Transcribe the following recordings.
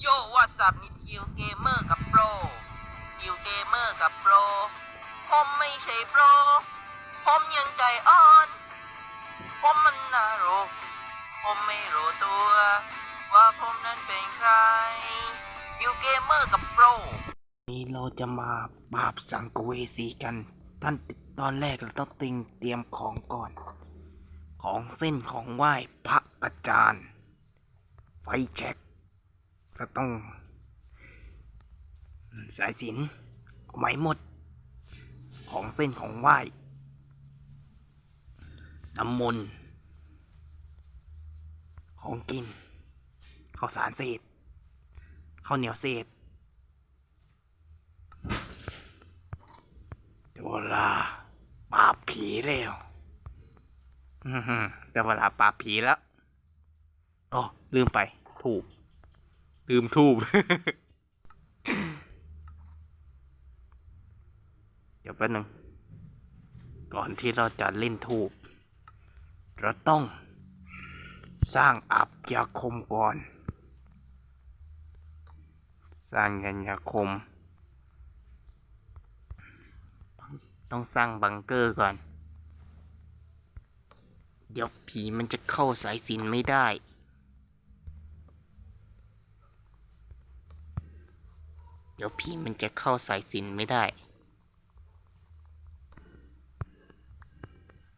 โยว่าสับนิทิวเกมเมอร์กับโปรทิวเกมเมอร์กับโปร ผมไม่ใช่โปร ผมยังใจอ่อน ผมมันนารกผมไม่รู้ตัว ว่าผมนั้นเป็นใครทิวเกมเมอร์กับโปร นี้เราจะมาปราบสังกเวสีกัน ท่านตอนแรกเราต้องติงเตรียมของก่อน ของเส้นของไหว้พระอาจารย์ ไฟแช็ก ก็ต้อง สายสินไหมหมด ของเส้นของไหว้น้ำมนต์ของกินข้าวสารเศษข้าวเหนียวเศษเวลาปราบผีแล้วเดี๋ยวเวลาปราบผีแล้วอ๋อลืมไปถูก ลืมทูบเดี๋ยวแป๊บนึง ก่อนที่เราจะเล่นทูบเราต้อง สร้างอับยาคมก่อน สร้างยันยาคม ต้องสร้างบังเกอร์ก่อน เดี๋ยวผีมันจะเข้าสายสินไม่ได้ เดี๋ยวผีมันจะเข้าสายสินไม่ได้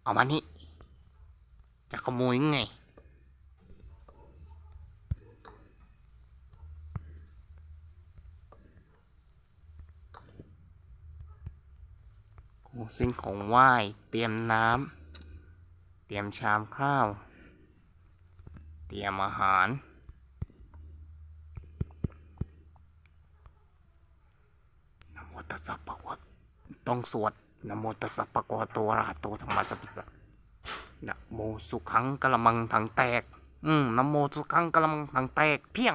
เอามานี่ จะขโมยไง ของเส้นของไหว้เตรียมน้ำ เตรียมชามข้าว เตรียมอาหาร นะโมตัสสะปะวะ ต้องสวดนะโมตัสสะปะกวะโตอะระหะโตธรรมะสัพพิสะนะโมสุขังกะละมังถังแตก อืมนะโมสุขังกะละมังถังแตกเพียง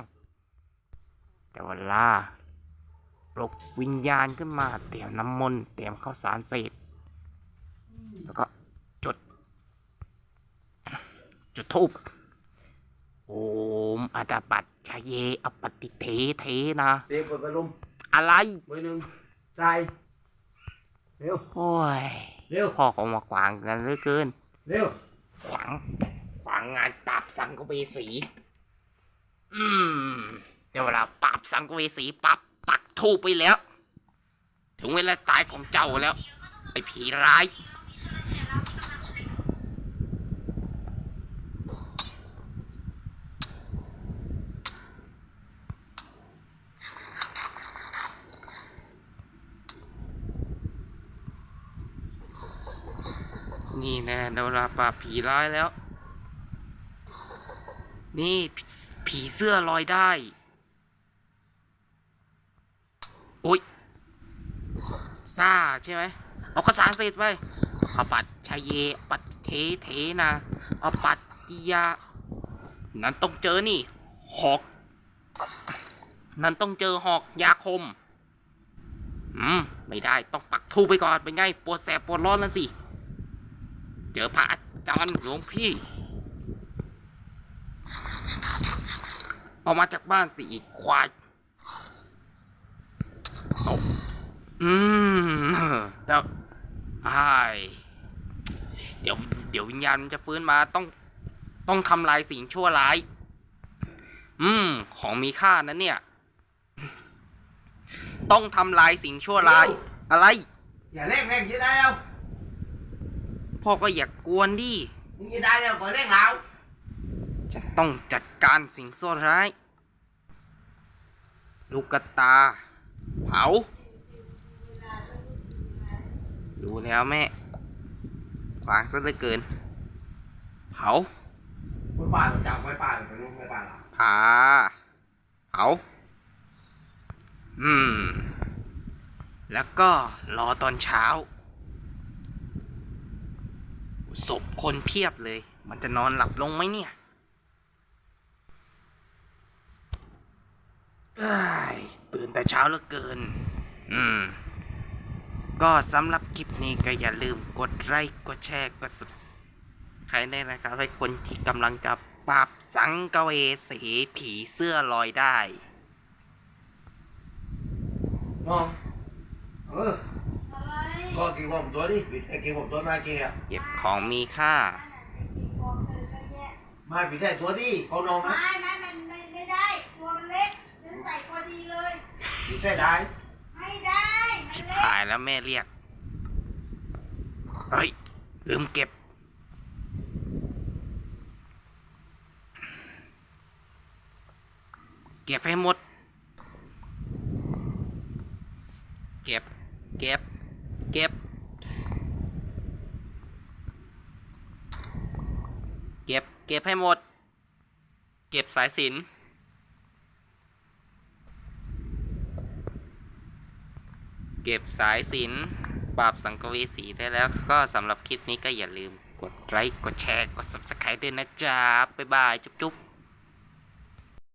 แต่เวลาปลุกวิญญาณขึ้นมา เตรียมน้ำมนต์เตรียมข้าวสารเศษแล้วก็จดจุดทูบโอมอัตตปัจชยเยอปปติเทเทนะเตรียมกดไปลุมอะไรมือหนึ่งใส่ เร็ว โอ้ยเร็ว พ่อของมาขวางกันเหลือเกิน เร็ว ขวาง ขวางงานปราบสังกเวสี อืมเดี๋ยวเวลาปราบสังกเวสีปรับปักทูบไปแล้ว ถึงเวลาตายของเจ้าแล้ว ไอ้ผีร้าย นี่แน่เวลาปราบผีร้ายแล้ว นี่ผีเสื้อลอยได้ โอ๊ยซ่าใช่ไหม เอากระสานเสร็จไปเอาปัดชายเย ปัดเทเทนะ เอาปัดกิยา นั้นต้องเจอนี่ หอก นั้นต้องเจอหอกยาคม อืม ไม่ได้ต้องปักทูไปก่อน เป็นไง ปวดแสบปวดร้อนแล้วสิ เจอพระอาจารย์หลวงพี่ออกมาจากบ้านสิอีกควายอาอืมเดี๋ยวไอ้เดี๋ยว เดี๋ยววิญญาณมันจะฟื้นมาต้อง ต้องทำลายสิ่งชั่วร้าย อืม ของมีค่านั้นเนี่ย ต้องทำลายสิ่งชั่วร้าย อะไร อย่าเร่งเร่งยืดได้แล้ว พ่อก็อย่ากกวนดิมึงยืดได้แล้วก่อนเร่งแล้วจะต้องจัดการสิ่งชั่วร้าย ลูกกระตา เผาดูแล้วแม่ขวางซะเหลือเกิน เผาไว้ป่าจับไว้ป่าไปลุมไว้ป่าละผาเผา อืม แล้วก็รอตอนเช้า ศพคนเพียบเลย มันจะนอนหลับลงไหมเนี่ยตื่นแต่เช้าเหลือเกิน อืม ก็สำหรับคลิปนี้ก็อย่าลืมกดไลค์กดแชร์กด subscribe ใครได้นะครับให้คนที่กำลังจะปราบสังกเวสีผีเสื้อลอยได้น้องเออ ก็กินผมตัวดิปิดไอ้กินผมตัวมาจริงอะเก็บของมีค่า มาปิดได้ตัวดิเขาน้องนะไม่ไม่มันไม่ไม่ได้ ตัวมันเล็กฉันใส่พอดีเลย ปิดได้ได้ไม่ได้มันชิบเล็กหายแล้วแม่เรียก เฮ้ย ลืมเก็บ เก็บให้หมด เก็บเก็บ เก็บ เก็บ เก็บให้หมด เก็บสายสิน เก็บสายสินปราบสังกวีสีได้แล้ว ก็สำหรับคลิปนี้ก็อย่าลืมกดไลค์ กดแชร์ กด subscribe ด้วยนะจ๊ะบ๊ายบาย จุ๊บ